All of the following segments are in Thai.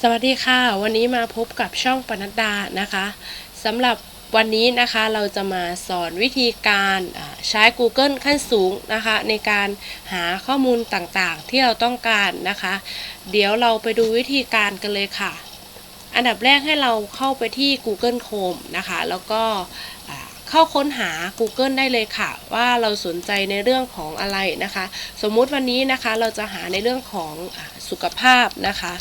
สวัสดีค่ะ วันนี้มาพบกับช่องปนัดดานะคะสำหรับวันนี้นะคะเราจะมาสอนวิธีการใช้ Google ขั้นสูงนะคะ ในการหาข้อมูลต่างๆ ที่เราต้องการนะคะ เดี๋ยวเราไปดูวิธีการกันเลยค่ะ อันดับแรกให้เราเข้าไปที่ Google Chrome นะคะ แล้วก็เข้าค้นหา Google ได้เลยค่ะ ว่าเราสนใจในเรื่องของอะไรนะคะ สมมุติวันนี้นะคะเราจะหาในเรื่องของอสุขภาพนะคะ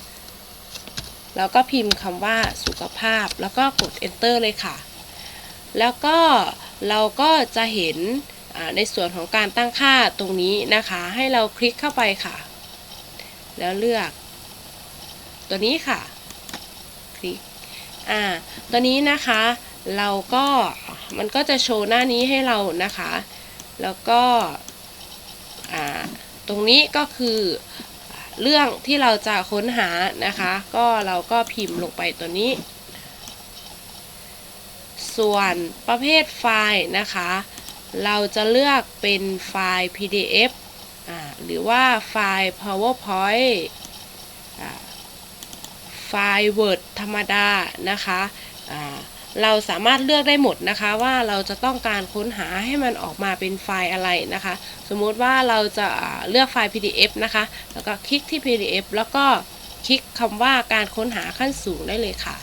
แล้วก็พิมพ์คำว่าสุขภาพ แล้วก็กด enter เลยค่ะ แล้วก็เราก็จะเห็นในส่วนของการตั้งค่าตรงนี้นะคะ ให้เราคลิกเข้าไปค่ะ แล้วเลือก ตัวนี้ค่ะ คลิก อ่า ตัวนี้นะคะ เราก็มันก็จะโชว์หน้านี้ให้เรานะคะ แล้วก็ อ่า ตรงนี้ก็คือ เรื่องที่เราจะค้นหานะคะ ก็เราก็พิมพ์ลงไปตัวนี้ ส่วนประเภทไฟล์นะคะ เราจะเลือกเป็นไฟล์ PDF หรือว่าไฟล์ PowerPoint ไฟล์ Word ธรรมดานะคะอ่า เราสามารถเลือกได้หมดนะคะ ว่าเราจะต้องการค้นหาให้มันออกมาเป็นไฟล์อะไรนะคะ สมมุติว่าเราจะเลือกไฟล์ PDF นะคะ แล้วก็คลิกที่ PDF แล้วก็คลิกคำว่าการค้นหาขั้นสูงได้เลยค่ะ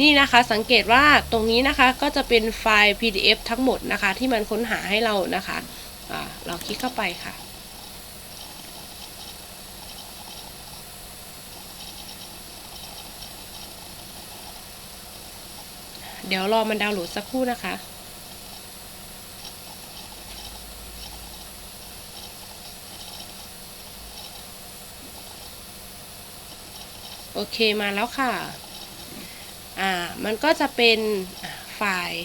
นี่นะคะสังเกตว่าตรงนี้นะคะก็จะเป็นไฟล์ PDF ทั้งหมดนะคะ ที่มันค้นหาให้เรานะคะเราคลิกเข้าไปค่ะ เดี๋ยวรอมันดาวน์โหลดสักครู่นะคะ โอเคมาแล้วค่ะ อ่า มันก็จะเป็นไฟล์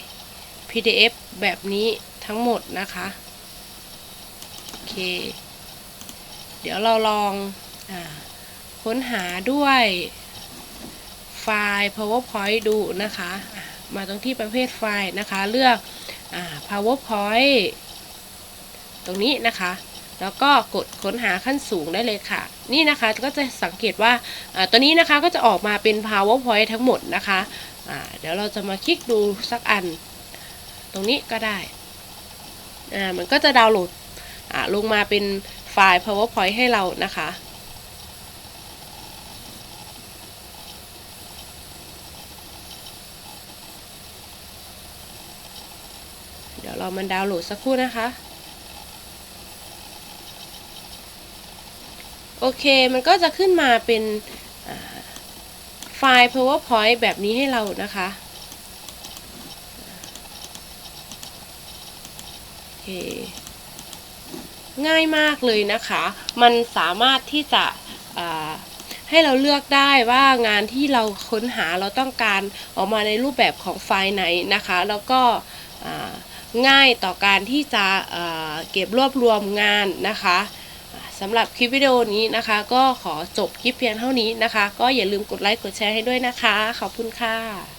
PDF แบบนี้ทั้งหมดนะคะ โอเค เดี๋ยวเราลองอค้นหาด้วยไฟล์ PowerPoint ดูนะคะ มาตรงที่ประเภทไฟล์นะคะ เลือกอ PowerPoint ตรงนี้นะคะ แล้วก็กดค้นหาขั้นสูงได้เลยค่ะ นี่นะคะก็จะสังเกตว่าตัวนี้นะคะก็จะออกมาเป็น PowerPoint ทั้งหมดนะคะเดี๋ยวเราจะมาคลิกดูสักอัน ตรงนี้ก็ได้มันก็จะดาวน์โหลดลงมาเป็นไฟล์ PowerPoint ให้เรานะคะ เรามันดาวน์โหลดสักครู่นะคะ โอเค มันก็จะขึ้นมาเป็นไฟล์ PowerPoint แบบนี้ให้เรานะคะโอเคง่ายมากเลยนะคะ มันสามารถที่จะให้เราเลือกได้ว่างานที่เราค้นหาเราต้องการออกมาในรูปแบบของไฟล์ไหนนะคะ แล้วก็ ง่ายต่อการที่จะเก็บรวบรวมงานนะคะสำหรับคลิปวิดีโอนี้นะคะ ก็ขอจบคลิปเพียงเท่านี้นะคะ ก็อย่าลืมกดไลค์กดแชร์ให้ด้วยนะคะ ขอบคุณค่ะ